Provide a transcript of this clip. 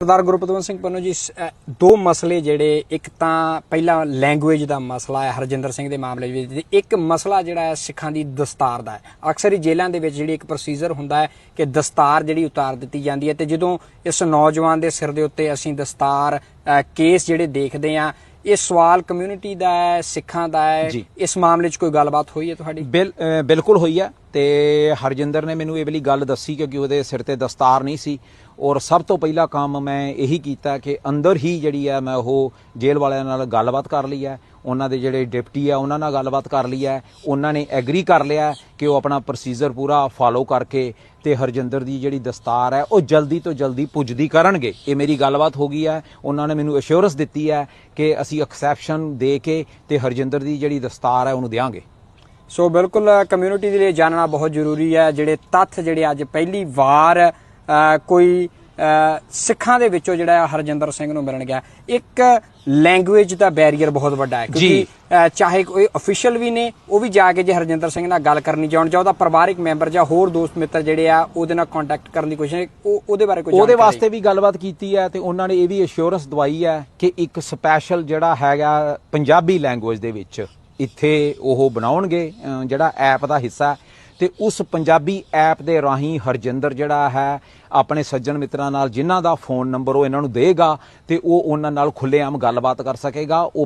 ਸਰਦਾਰ ਗੁਰਪਤਵੰਤ ਸਿੰਘ ਪੰਨੂ ਜੀ ਦੋ ਮਸਲੇ ਜਿਹੜੇ, ਇੱਕ ਤਾਂ ਪਹਿਲਾ ਲੈਂਗੁਏਜ ਦਾ ਮਸਲਾ ਹੈ ਹਰਜਿੰਦਰ ਸਿੰਘ ਦੇ ਮਾਮਲੇ ਵਿੱਚ ਤੇ ਇੱਕ ਮਸਲਾ ਜਿਹੜਾ ਹੈ ਸਿੱਖਾਂ ਦੀ ਦਸਤਾਰ ਦਾ ਹੈ। ਅਕਸਰ ਹੀ ਜੇਲ੍ਹਾਂ ਦੇ ਵਿੱਚ ਜਿਹੜੀ ਇੱਕ ਪ੍ਰੋਸੀਜਰ ਹੁੰਦਾ ਹੈ ਕਿ ਦਸਤਾਰ ਜਿਹੜੀ ਉਤਾਰ ਦਿੱਤੀ ਜਾਂਦੀ ਹੈ ਤੇ ਜਦੋਂ ਇਸ ਨੌਜਵਾਨ ਦੇ ਸਿਰ ਦੇ ਉੱਤੇ ਅਸੀਂ ਦਸਤਾਰ ਕੇਸ ਜਿਹੜੇ ਦੇਖਦੇ ਆ ਇਹ ਸਵਾਲ ਕਮਿਊਨਿਟੀ ਦਾ ਹੈ ਸਿੱਖਾਂ ਦਾ ਹੈ। ਇਸ ਮਾਮਲੇ 'ਚ ਕੋਈ ਗੱਲਬਾਤ ਹੋਈ ਹੈ ਤੁਹਾਡੀ ਬਿਲਕੁਲ ਹੋਈ ਹੈ ਤੇ ਹਰਜਿੰਦਰ ਨੇ ਮੈਨੂੰ ਇਹ ਵਾਲੀ ਗੱਲ ਦੱਸੀ ਕਿਉਂਕਿ ਉਹਦੇ ਸਿਰ ਤੇ ਦਸਤਾਰ ਨਹੀਂ ਸੀ ਔਰ ਸਭ ਤੋਂ ਪਹਿਲਾ ਕੰਮ ਮੈਂ ਇਹੀ ਕੀਤਾ ਕਿ ਅੰਦਰ ਹੀ ਜਿਹੜੀ ਹੈ ਮੈਂ ਉਹ ਜੇਲ੍ਹ ਵਾਲਿਆਂ ਨਾਲ ਗੱਲਬਾਤ ਕਰ ਲਈ ਹੈ ਉਹਨਾਂ ਦੇ ਜਿਹੜੇ ਡਿਪਟੀ ਆ, ਉਹਨਾਂ ਨਾਲ ਗੱਲਬਾਤ ਕਰ ਲਈ ਹੈ। ਉਹਨਾਂ ਨੇ ਐਗਰੀ ਕਰ ਲਿਆ ਕਿ ਉਹ ਆਪਣਾ ਪ੍ਰੋਸੀਜਰ ਪੂਰਾ ਫਾਲੋ ਕਰਕੇ ਤੇ ਹਰਜਿੰਦਰ ਦੀ ਜਿਹੜੀ ਦਸਤਾਰ ਹੈ, ਉਹ ਜਲਦੀ ਤੋਂ ਜਲਦੀ ਪੁੱਜਦੀ ਕਰਨਗੇ। ਇਹ ਮੇਰੀ ਗੱਲਬਾਤ ਹੋ ਗਈ ਹੈ। ਉਹਨਾਂ ਨੇ ਮੈਨੂੰ ਅਸ਼ੋਰੈਂਸ ਦਿੱਤੀ ਹੈ ਕਿ ਅਸੀਂ ਐਕਸੈਪਸ਼ਨ ਦੇ ਕੇ ਤੇ ਹਰਜਿੰਦਰ ਦੀ ਜਿਹੜੀ ਦਸਤਾਰ ਹੈ, ਉਹਨੂੰ ਦੇਵਾਂਗੇ ਸੋ ਬਿਲਕੁਲ ਕਮਿਊਨਿਟੀ ਦੇ ਲਈ ਜਾਣਨਾ ਬਹੁਤ ਜ਼ਰੂਰੀ ਹੈ। ਜਿਹੜੇ ਤੱਥ ਜਿਹੜੇ ਅੱਜ ਪਹਿਲੀ ਵਾਰ ਕੋਈ ਸਿੱਖਾਂ ਦੇ ਵਿੱਚੋਂ ਜਿਹੜਾ ਹਰਜਿੰਦਰ ਸਿੰਘ ਨੂੰ ਮਿਲਣ ਗਿਆ। ਇੱਕ ਲੈਂਗੁਏਜ ਦਾ ਬੈਰੀਅਰ ਬਹੁਤ ਵੱਡਾ ਹੈ ਕਿਉਂਕਿ ਚਾਹੇ ਕੋਈ ਅਫੀਸ਼ੀਅਲ ਵੀ ਨੇ ਉਹ ਵੀ ਜਾ ਕੇ ਜੇ ਹਰਜਿੰਦਰ ਸਿੰਘ ਨਾਲ ਗੱਲ ਕਰਨੀ ਚਾਹਣ ਜਾਂ ਉਹਦਾ ਪਰਿਵਾਰਿਕ ਮੈਂਬਰ ਜਾਂ ਹੋਰ ਦੋਸਤ ਮਿੱਤਰ ਜਿਹੜੇ ਆ ਉਹਦੇ ਨਾਲ ਕੰਟੈਕਟ ਕਰਨ ਦੀ ਕੋਸ਼ਿਸ਼ ਉਹ ਉਹਦੇ ਬਾਰੇ ਕੋਈ ਉਹਦੇ? ਵਾਸਤੇ ਵੀ ਗੱਲਬਾਤ ਕੀਤੀ ਹੈ ਤੇ ਉਹਨਾਂ ਨੇ ਇਹ ਵੀ ਅਸ਼ੋਰੈਂਸ ਦਵਾਈ ਹੈ ਕਿ ਇੱਕ ਸਪੈਸ਼ਲ ਜਿਹੜਾ ਹੈਗਾ ਪੰਜਾਬੀ ਲੈਂਗੁਏਜ ਦੇ ਵਿੱਚ ਇੱਥੇ ਉਹ ਬਣਾਉਣਗੇ ਜਿਹੜਾ ਐਪ ਦਾ ਹਿੱਸਾ ਹੈ। ਤੇ ਉਸ ਪੰਜਾਬੀ ਐਪ ਦੇ ਰਾਹੀਂ ਹਰਜਿੰਦਰ ਜਿਹੜਾ ਹੈ, ਆਪਣੇ ਸੱਜਣ ਮਿੱਤਰਾਂ ਨਾਲ ਜਿਨ੍ਹਾਂ ਦਾ ਫੋਨ ਨੰਬਰ ਉਹ ਇਹਨਾਂ ਨੂੰ ਦੇਗਾ ਤੇ ਉਹ ਉਹਨਾਂ ਨਾਲ ਖੁੱਲੇਆਮ ਗੱਲਬਾਤ ਕਰ ਸਕੇਗਾ। ਉਹ